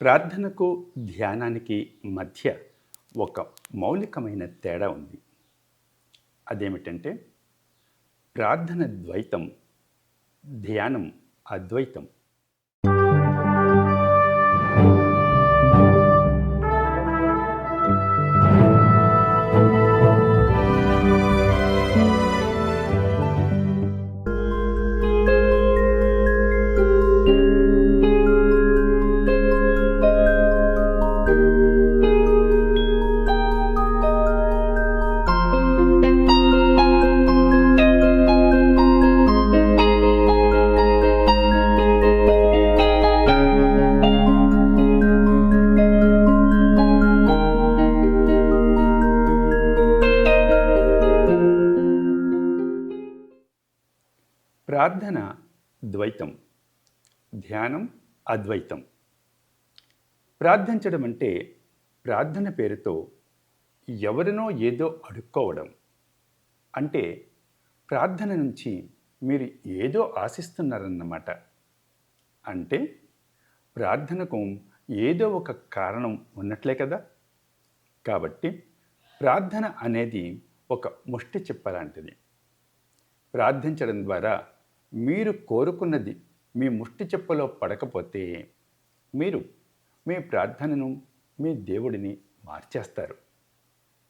ప్రార్థనకు ధ్యానానికి మధ్య ఒక మౌలికమైన తేడా ఉంది. అదేమిటంటే ప్రార్థన ద్వైతం ధ్యానం అద్వైతం. ప్రార్థన ద్వైతం ధ్యానం అద్వైతం. ప్రార్థించడం అంటే ప్రార్థన పేరుతో ఎవరినో ఏదో అడుక్కోవడం. అంటే ప్రార్థన నుంచి మీరు ఏదో ఆశిస్తున్నారన్నమాట. అంటే ప్రార్థనకు ఏదో ఒక కారణం ఉన్నట్లే కదా. కాబట్టి ప్రార్థన అనేది ఒక ముష్టి చెప్పలాంటిది. ప్రార్థించడం ద్వారా మీరు కోరుకున్నది మీ ముష్టి చెప్పలో పడకపోతే మీరు మీ ప్రార్థనను మీ దేవుడిని మార్చేస్తారు.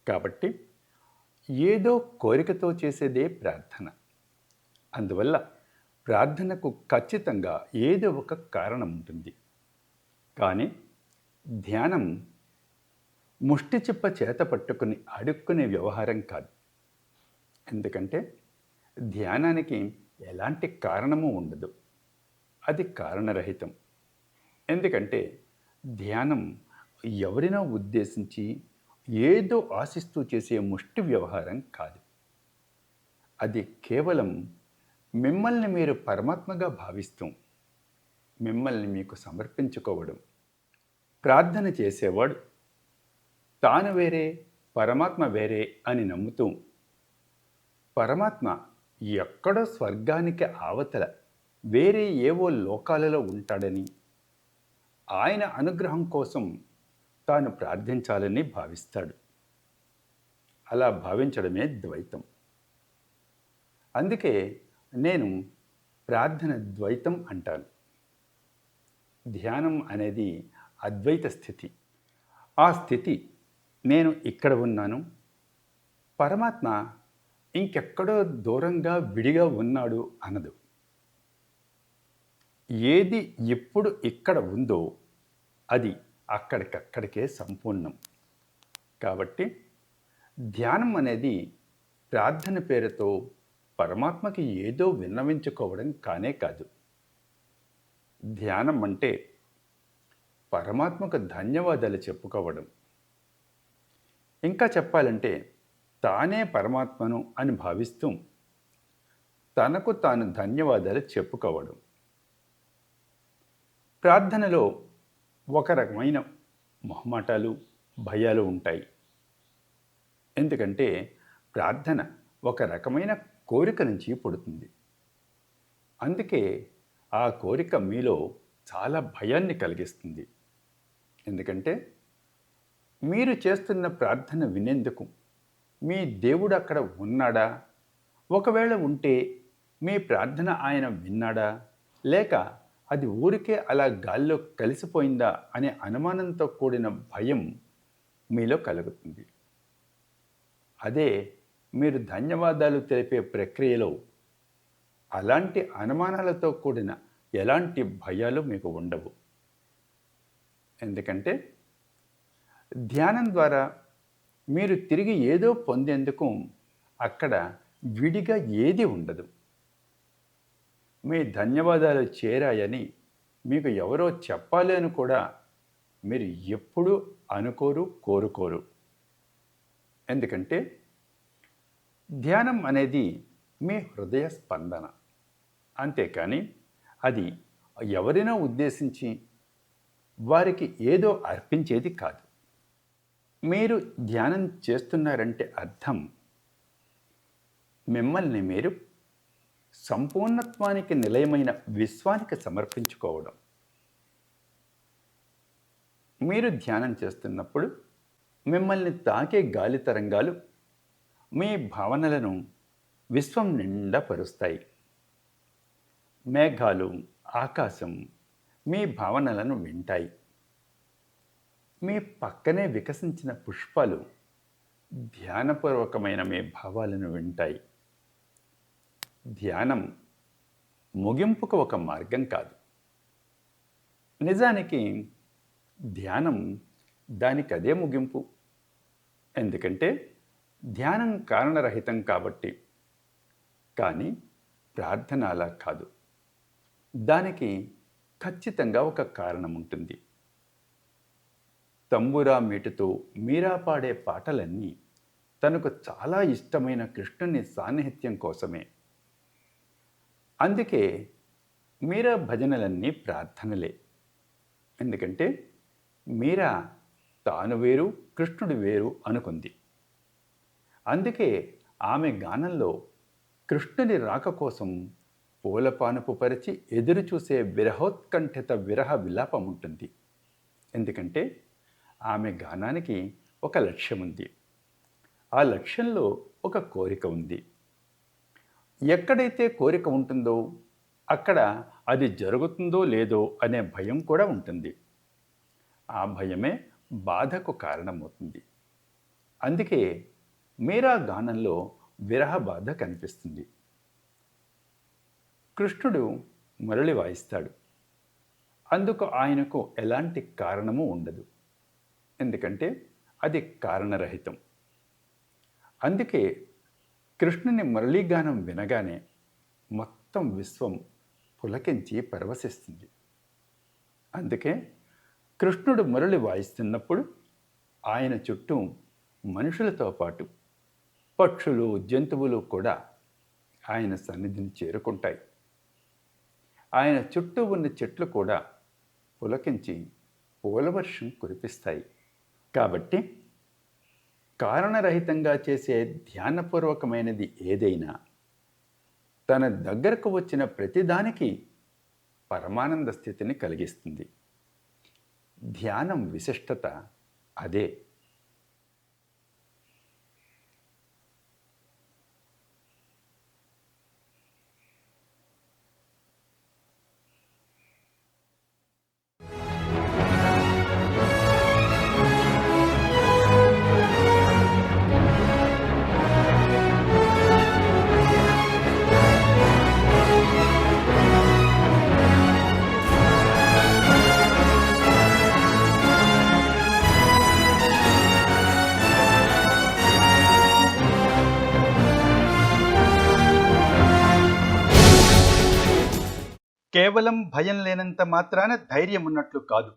కాబట్టి ఏదో కోరికతో చేసేదే ప్రార్థన. అందువల్ల ప్రార్థనకు ఖచ్చితంగా ఏదో ఒక కారణం ఉంటుంది. కానీ ధ్యానం ముష్టి చిప్ప చేత పట్టుకుని అడుక్కునే వ్యవహారం కాదు. ఎందుకంటే ధ్యానానికి ఎలాంటి కారణము ఉండదు. అది కారణరహితం. ఎందుకంటే ధ్యానం ఎవరినో ఉద్దేశించి ఏదో ఆశిస్తూ చేసే ముష్టి వ్యవహారం కాదు. అది కేవలం మిమ్మల్ని మీరు పరమాత్మగా భావిస్తూ మిమ్మల్ని మీకు సమర్పించుకోవడం. ప్రార్థన చేసేవాడు తాను వేరే పరమాత్మ వేరే అని నమ్ముతూ పరమాత్మ ఎక్కడో స్వర్గానికి ఆవతల వేరే ఏవో లోకాలలో ఉంటాడని ఆయన అనుగ్రహం కోసం తాను ప్రార్థించాలని భావిస్తాడు. అలా భావించడమే ద్వైతం. అందుకే నేను ప్రార్థన ద్వైతం అంటాను. ధ్యానం అనేది అద్వైత స్థితి. ఆ స్థితి నేను ఇక్కడ ఉన్నాను. పరమాత్మ ఇంకెక్కడో దూరంగా విడిగా ఉన్నాడు అనదు. ఏది ఎప్పుడు ఇక్కడ ఉందో అది అక్కడికక్కడికే సంపూర్ణం. కాబట్టి ధ్యానం అనేది ప్రార్థన పేరుతో పరమాత్మకి ఏదో విన్నవించుకోవడం కానే కాదు. ధ్యానం అంటే పరమాత్మకు ధన్యవాదాలు చెప్పుకోవడం. ఇంకా చెప్పాలంటే తానే పరమాత్మను అని భావిస్తూ తనకు తాను ధన్యవాదాలు చెప్పుకోవడం. ప్రార్థనలో ఒక రకమైన మొహమాటాలు భయాలు ఉంటాయి. ఎందుకంటే ప్రార్థన ఒక రకమైన కోరిక నుంచి పుడుతుంది. అందుకే ఆ కోరిక మీలో చాలా భయాన్ని కలిగిస్తుంది. ఎందుకంటే మీరు చేస్తున్న ప్రార్థన వినేందుకు మీ దేవుడు అక్కడ ఉన్నాడా? ఒకవేళ ఉంటే మీ ప్రార్థన ఆయన విన్నాడా? లేక అది ఊరికే అలా గాల్లో కలిసిపోయిందా అనే అనుమానంతో కూడిన భయం మీలో కలుగుతుంది. అదే మీరు ధన్యవాదాలు తెలిపే ప్రక్రియలో అలాంటి అనుమానాలతో కూడిన ఎలాంటి భయాలు మీకు ఉండవు. ఎందుకంటే ధ్యానం ద్వారా మీరు తిరిగి ఏదో పొందేందుకు అక్కడ విడిగా ఏది ఉండదు. మీ ధన్యవాదాలు చేరాయని మీకు ఎవరో చెప్పాలి అని కూడా మీరు ఎప్పుడూ అనుకోరు కోరుకోరు. ఎందుకంటే ధ్యానం అనేది మీ హృదయ స్పందన. అంతేకాని అది ఎవరినో ఉద్దేశించి వారికి ఏదో అర్పించేది కాదు. మీరు ధ్యానం చేస్తున్నారంటే అర్థం మిమ్మల్ని మీరు సంపూర్ణత్వానికి నిలయమైన విశ్వానికి సమర్పించుకోవడం. మీరు ధ్యానం చేస్తున్నప్పుడు మిమ్మల్ని తాకే గాలి తరంగాలు మీ భావనలను విశ్వం నిండా పరుస్తాయి. మేఘాలు ఆకాశం మీ భావనలను వింటాయి. మీ పక్కనే వికసించిన పుష్పాలు ధ్యానపూర్వకమైన మీ భావాలను వింటాయి. ధ్యానం ముగింపుకు ఒక మార్గం కాదు. నిజానికి ధ్యానం దానికి అదే ముగింపు. ఎందుకంటే ధ్యానం కారణరహితం కాబట్టి. కానీ ప్రార్థన అలా కాదు. దానికి ఖచ్చితంగా ఒక కారణం ఉంటుంది తంబురా మీటుతో మీరా పాడే పాటలన్నీ తనకు చాలా ఇష్టమైన కృష్ణుని సాన్నిహిత్యం కోసమే. అందుకే మీరా భజనలన్నీ ప్రార్థనలే. ఎందుకంటే మీరా తాను వేరు కృష్ణుడు వేరు అనుకుంది. అందుకే ఆమె గానంలో కృష్ణుని రాక కోసం పూలపానుపు పరిచి ఎదురుచూసే విరహోత్కంఠిత విరహ విలాపం ఉంటుంది. ఎందుకంటే ఆమె గానానికి ఒక లక్ష్యం ఉంది ఆ లక్ష్యంలో ఒక కోరిక ఉంది. ఎక్కడైతే కోరిక ఉంటుందో అక్కడ అది జరుగుతుందో లేదో అనే భయం కూడా ఉంటుంది. ఆ భయమే బాధకు కారణమవుతుంది. అందుకే మీరా గానంలో విరహ బాధ కనిపిస్తుంది. కృష్ణుడు మురళి వాయిస్తాడు. అందుకు ఆయనకు ఎలాంటి కారణము ఉండదు. ఎందుకంటే అది కారణరహితం. అందుకే కృష్ణుని మురళీగానం వినగానే మొత్తం విశ్వం పులకించి పరవశిస్తుంది. అందుకే కృష్ణుడు మురళి వాయిస్తున్నప్పుడు ఆయన చుట్టూ మనుషులతో పాటు పక్షులు జంతువులు కూడా ఆయన సన్నిధిని చేరుకుంటాయి. ఆయన చుట్టూ ఉన్న చెట్లు కూడా పులకించి పూలవర్షం కురిపిస్తాయి. కాబట్టి కారణరహితంగా చేసే ధ్యానపూర్వకమైనది ఏదైనా తన దగ్గరకు వచ్చిన ప్రతిదానికి పరమానంద స్థితిని కలిగిస్తుంది. ధ్యానం విశిష్టత అదే. కేవలం భయం లేనంత మాత్రాన ధైర్యం ఉన్నట్లు కాదు.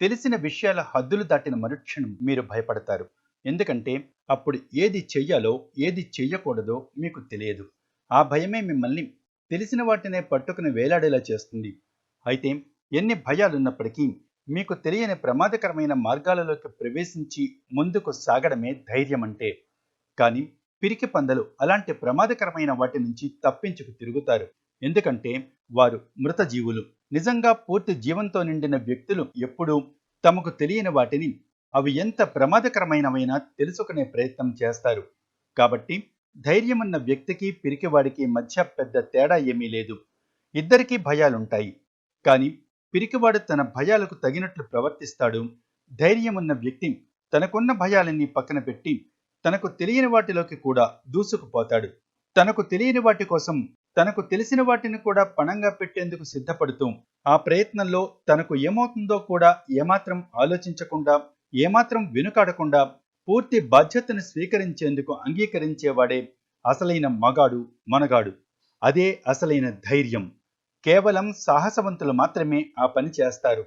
తెలిసిన విషయాల హద్దులు దాటిన మరుక్షణం మీరు భయపడతారు. ఎందుకంటే అప్పుడు ఏది చెయ్యాలో ఏది చెయ్యకూడదో మీకు తెలియదు. ఆ భయమే మిమ్మల్ని తెలిసిన వాటినే పట్టుకుని వేలాడేలా చేస్తుంది. అయితే ఎన్ని భయాలున్నప్పటికీ మీకు తెలియని ప్రమాదకరమైన మార్గాలలోకి ప్రవేశించి ముందుకు సాగడమే ధైర్యం అంటే. కానీ పిరికి పందలు అలాంటి ప్రమాదకరమైన వాటి నుంచి తప్పించుకు తిరుగుతారు. ఎందుకంటే వారు మృత జీవులు. నిజంగా పూర్తి జీవంతో నిండిన వ్యక్తులు ఎప్పుడూ తమకు తెలియని వాటిని అవి ఎంత ప్రమాదకరమైనవైనా తెలుసుకునే ప్రయత్నం చేస్తారు. కాబట్టి ధైర్యమున్న వ్యక్తికి పిరికివాడికి మధ్య పెద్ద తేడా ఏమీ లేదు. ఇద్దరికీ భయాలుంటాయి. కానీ పిరికివాడు తన భయాలకు తగినట్లు ప్రవర్తిస్తాడు. ధైర్యమున్న వ్యక్తి తనకున్న భయాలన్నీ పక్కన పెట్టి తనకు తెలియని వాటిలోకి కూడా దూసుకుపోతాడు. తనకు తెలియని వాటి కోసం తనకు తెలిసిన వాటిని కూడా పణంగా పెట్టేందుకు సిద్ధపడుతూ ఆ ప్రయత్నంలో తనకు ఏమవుతుందో కూడా ఏమాత్రం ఆలోచించకుండా ఏమాత్రం వెనుకాడకుండా పూర్తి బాధ్యతను స్వీకరించేందుకు అంగీకరించేవాడే అసలైన మగాడు మనగాడు. అదే అసలైన ధైర్యం. కేవలం సాహసవంతులు మాత్రమే ఆ పని చేస్తారు.